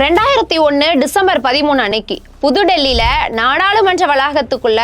ரெண்டாயிரத்தி ஒன்று டிசம்பர் பதிமூணு அன்னைக்கு புதுடெல்லியில நாடாளுமன்ற வளாகத்துக்குள்ள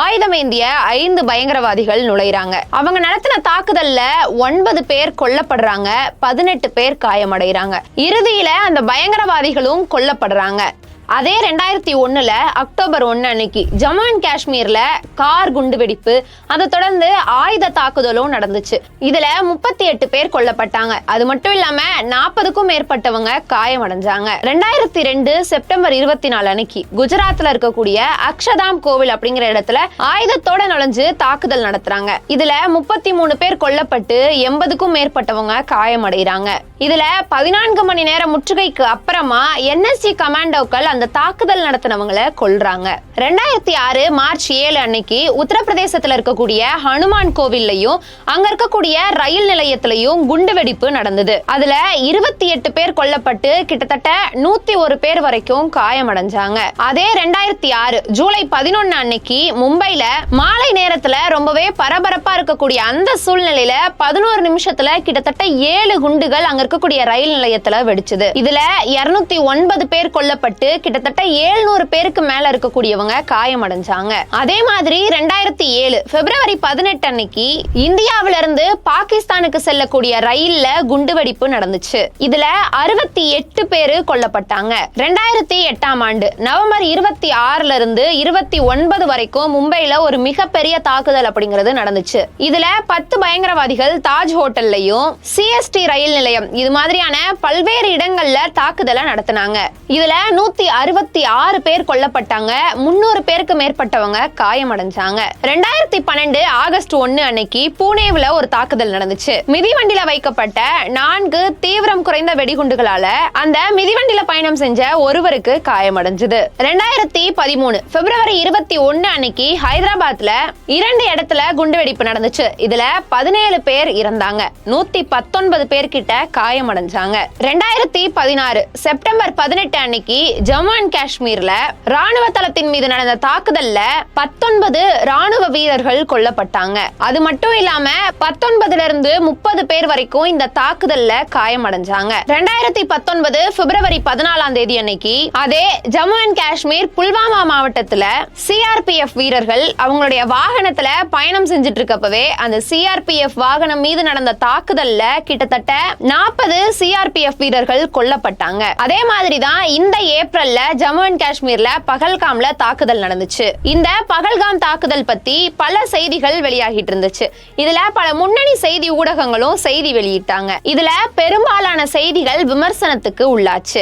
ஆயுதமேந்திய ஐந்து பயங்கரவாதிகள் நுழையிறாங்க. அவங்க நடத்தின தாக்குதல்ல ஒன்பது பேர் கொல்லப்படுறாங்க பதினெட்டு பேர் காயமடைகிறாங்க இறுதியில அந்த பயங்கரவாதிகளும் கொல்லப்படுறாங்க. அதே ரெண்டாயிரத்தி ஒன்றில் அக்டோபர் ஒன்று அன்னைக்கு ஜம்மு அண்ட் காஷ்மீரில் கார் குண்டுவெடிப்பு அதை தொடர்ந்து ஆயுத தாக்குதலும் நடந்துச்சு. இதில் முப்பத்தி எட்டு பேர் கொல்லப்பட்டாங்க. அது மட்டும் இல்லாமல் நாற்பதுக்கும் மேற்பட்டவங்க காயமடைஞ்சாங்க. ரெண்டாயிரத்தி ரெண்டு செப்டம்பர் இருபத்தி நாலு அன்னைக்கு குஜராத்தில் இருக்கக்கூடிய அக்ஷதாம் கோவில் அப்படிங்கிற இடத்துல ஆயுதத்தோட நுழைஞ்சு தாக்குதல் நடத்துறாங்க. இதுல முப்பத்தி மூணு பேர் கொல்லப்பட்டு எண்பதுக்கும் மேற்பட்டவங்க காயமடைகிறாங்க. இதுல பதினான்கு மணி நேரம் முற்றுகைக்கு அப்புறமா என்எஸ்சி கமாண்டோக்கள் அந்த தாக்குதல் நடத்தினவங்களை கொள்றாங்க ரெண்டாயிரத்தி ஆறு மார்ச் ஏழு அன்னைக்கு உத்தரப்பிரதேசத்துல இருக்கக்கூடிய ஹனுமான் கோவில்லையும் அங்க இருக்கக்கூடிய ரயில் நிலையத்திலையும் குண்டுவெடிப்பு நடந்தது. அதுல இருபத்தி எட்டு பேர் கொல்லப்பட்டு கிட்டத்தட்ட நூத்தி ஒரு பேர் வரைக்கும் காயமடைஞ்சாங்க. அதே ரெண்டாயிரத்தி ஆறு ஜூலை பதினொன்னு அன்னைக்கு மும்பைல மாலை நேரத்துல ரொம்பவே பரபரப்பா இருக்கக்கூடிய அந்த சூழ்நிலையில பதினோரு நிமிஷத்துல கிட்டத்தட்ட ஏழு குண்டுகள் அங்க இருக்கக்கூடிய ரயில் நிலையத்துல வெடிச்சது. இதுல இருநூத்தி ஒன்பது பேர் கொல்லப்பட்டு கிட்டத்தட்ட ஏழ்நூறு பேருக்கு மேல இருக்கக்கூடியவங்க காயமடைஞ்சாங்க. அதே மாதிரி ரெண்டாயிரத்தி ஏழு பிப்ரவரி பதினெட்டு அன்னைக்கு இந்தியாவில இருந்து பாகிஸ்தானுக்கு செல்லக்கூடிய ரயில்ல குண்டுவெடிப்பு நடந்துச்சு. இதுல அறுபத்தி எட்டு பேரு கொல்லப்பட்டாங்க. ரெண்டாயிரத்தி எட்டாம் ஆண்டு நவம்பர் இருபத்தி ஆறுல இருந்து இருபத்தி ஒன்பது வரைக்கும் மும்பைல ஒரு மிகப்பெரிய தாக்குதல் அப்படிங்கிறது நடந்துச்சு. இதுல பத்து பயங்கரவாதிகள் தாஜ் ஹோட்டல்லையும் சிஎஸ்டி ரயில் நிலையம் இது மாதிரியான பல்வேறு இடங்கள்ல தாக்குதலை நடத்தினாங்க. இதுல நூத்தி அறுபத்தி ஆறு பேர் கொல்லப்பட்டாங்க. முன்னூறு பேருக்கு மேற்பட்டவங்க காயமடைஞ்சாங்க. ரெண்டாயிரத்தி பன்னெண்டு ஆகஸ்ட் ஒன்னு அன்னைக்கு புனேவில் ஒரு தாக்குதல் நடந்துச்சு. மிதிவண்டியில வைக்கப்பட்ட நான்கு தீவிரம் குறைந்த வெடிகுண்டுகளால அந்த மிதிவண்டியில பயணம் செஞ்ச ஒருவருக்கு காயமடைஞ்சது. ரெண்டாயிரத்தி பதிமூணு பிப்ரவரி இருபத்தி ஒன்னு அன்னைக்கு ஹைதராபாத்ல இரண்டு இடத்துல குண்டுவெடிப்பு நடந்துச்சு. இதுல பதினேழு பேர் இறந்தாங்க. நூத்தி பத்தொன்பது பேர் கிட்ட காயமடைஞ்சாங்க. ரெண்டாயிரத்தி பதினாறு செப்டம்பர் பதினெட்டு அன்னைக்கு ஜம்மு ஜம்மு அண்ட் காஷ்மீர்ல ராணுவ தளத்தின் மீது நடந்த தாக்குதல்ல பத்தொன்பது ராணுவ வீரர்கள் கொல்லப்பட்டாங்க. அது மட்டும் இல்லாம பத்தொன்பதுல இருந்து முப்பது பேர் வரைக்கும் இந்த தாக்குதல்ல காயமடைஞ்சாங்க. ரெண்டாயிரத்தி பத்தொன்பது பிப்ரவரி பதினாலாம் தேதி அன்னைக்கு அதே ஜம்மு அண்ட் காஷ்மீர் புல்வாமா மாவட்டத்துல சிஆர்பிஎஃப் வீரர்கள் அவங்களுடைய வாகனத்துல பயணம் செஞ்சுட்டு இருக்கப்பவே அந்த சிஆர்பிஎஃப் வாகனம் மீது நடந்த தாக்குதல்ல கிட்டத்தட்ட நாற்பது சிஆர்பிஎஃப் வீரர்கள் கொல்லப்பட்டாங்க. அதே மாதிரி தான் இந்த ஏப்ரல்ல ஜம்மு அண்ட் காஷ்மீர்ல பகல்காம்ல தாக்குதல் நடந்துச்சு. இந்த பகல்காம் தாக்குதல் பத்தி பல செய்திகள் வெளியாகிட்டு இருந்துச்சு. இதுல பல முன்னணி செய்தி ஊடகங்களும் செய்தி வெளியிட்டாங்க. இதுல பெரும்பாலான செய்திகள் விமர்சனத்துக்கு உள்ளாச்சு.